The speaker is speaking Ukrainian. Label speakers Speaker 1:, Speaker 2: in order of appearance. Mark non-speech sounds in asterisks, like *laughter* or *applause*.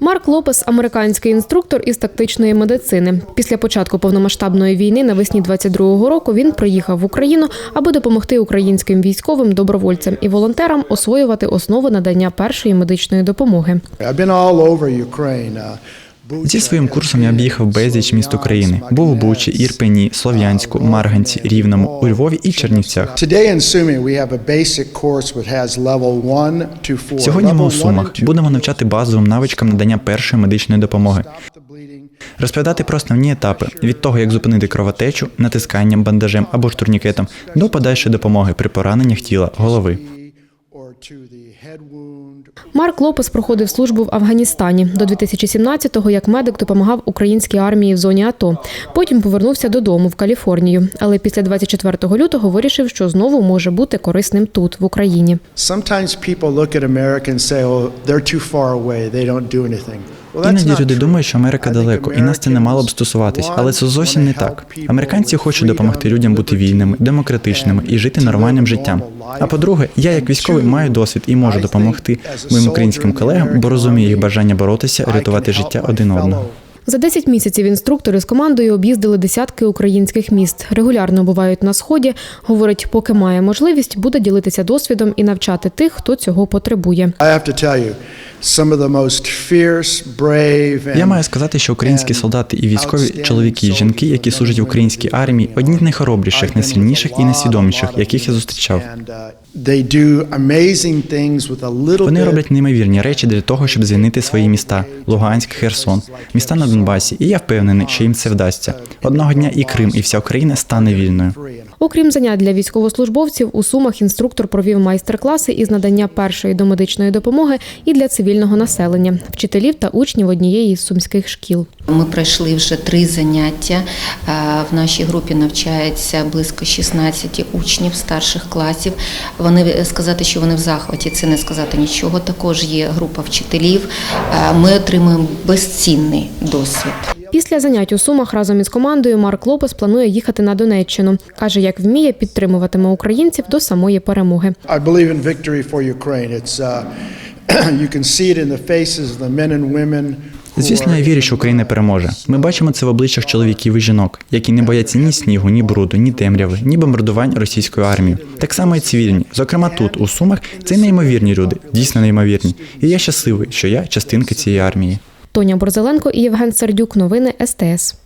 Speaker 1: Марк Лопес американський інструктор із тактичної медицини. Після початку повномасштабної війни навесні 22-го року він приїхав в Україну, аби допомогти українським військовим, добровольцям і волонтерам освоювати основи надання першої медичної допомоги.
Speaker 2: Зі своїм курсом я об'їхав безліч міст України. Був у Бучі, Ірпені, Слов'янську, Марганці, Рівному, у Львові і Чернівцях.
Speaker 3: Today in Sumy we have a basic course which has level 1 to 4.
Speaker 2: Сьогодні ми у Сумах будемо навчати базовим навичкам надання першої медичної допомоги, розповідати про основні етапи від того, як зупинити кровотечу, натисканням, бандажем або ж турнікетом, до подальшої допомоги при пораненнях тіла, голови.
Speaker 1: Марк Лопес проходив службу в Афганістані. До 2017-го як медик допомагав українській армії в зоні АТО. Потім повернувся додому в Каліфорнію. Але після 24 лютого вирішив, що знову може бути корисним тут, в Україні.
Speaker 3: Sometimes people look at America and say, "Oh, they're too far away. They don't do anything." Well, that's
Speaker 2: Іноді люди думають, що Америка далеко, і нас це не мало б стосуватись, але це зовсім не так. Американці хочуть допомогти людям бути вільними, демократичними і жити нормальним життям. А по-друге, я як військовий маю досвід і можу допомогти моїм українським колегам, бо розумію їх бажання боротися, рятувати життя один одного.
Speaker 1: За 10 місяців інструктори з командою об'їздили десятки українських міст. Регулярно бувають на сході. Говорить, поки має можливість, буде ділитися досвідом і навчати тих, хто цього потребує.
Speaker 2: Я маю сказати, що українські солдати і військові чоловіки і жінки, які служать в українській армії, одні з найхоробріших, найсильніших і найсвідоміших, яких я зустрічав.
Speaker 3: And, they do amazing things with a little
Speaker 2: Вони роблять неймовірні речі для того, щоб звільнити свої міста Луганськ, Херсон, міста на Донбасі. І я впевнений, що їм це вдасться. Одного дня і Крим, і вся Україна стане вільною.
Speaker 1: Окрім занять для військовослужбовців, у Сумах інструктор провів майстер-класи із надання першої домедичної допомоги і для цивільного населення, вчителів та учнів однієї із сумських шкіл.
Speaker 4: Ми пройшли вже три заняття. Е, В нашій групі навчається близько 16 учнів старших класів. Вони е, сказати, що вони в захваті, це не сказати нічого. Також є група вчителів. Е, Ми отримуємо безцінний досвід.
Speaker 1: Після занять у Сумах разом із командою Марк Лопес планує їхати на Донеччину. каже, як вміє, підтримуватиме українців до самої перемоги.
Speaker 3: I believe in victory for Ukraine. It's uh, *clears throat* you can see it in the faces of the men and women.
Speaker 2: Звісно, я вірю, що Україна переможе. Ми бачимо це в обличчях чоловіків і жінок, які не бояться ні снігу, ні бруду, ні темряви, ні бомбардувань російською армією. Так само і цивільні. Зокрема, тут у Сумах це неймовірні люди, дійсно неймовірні. І я щасливий, що я частинка цієї армії.
Speaker 1: Тоня Борзеленко і Євген Сердюк. Новини СТС.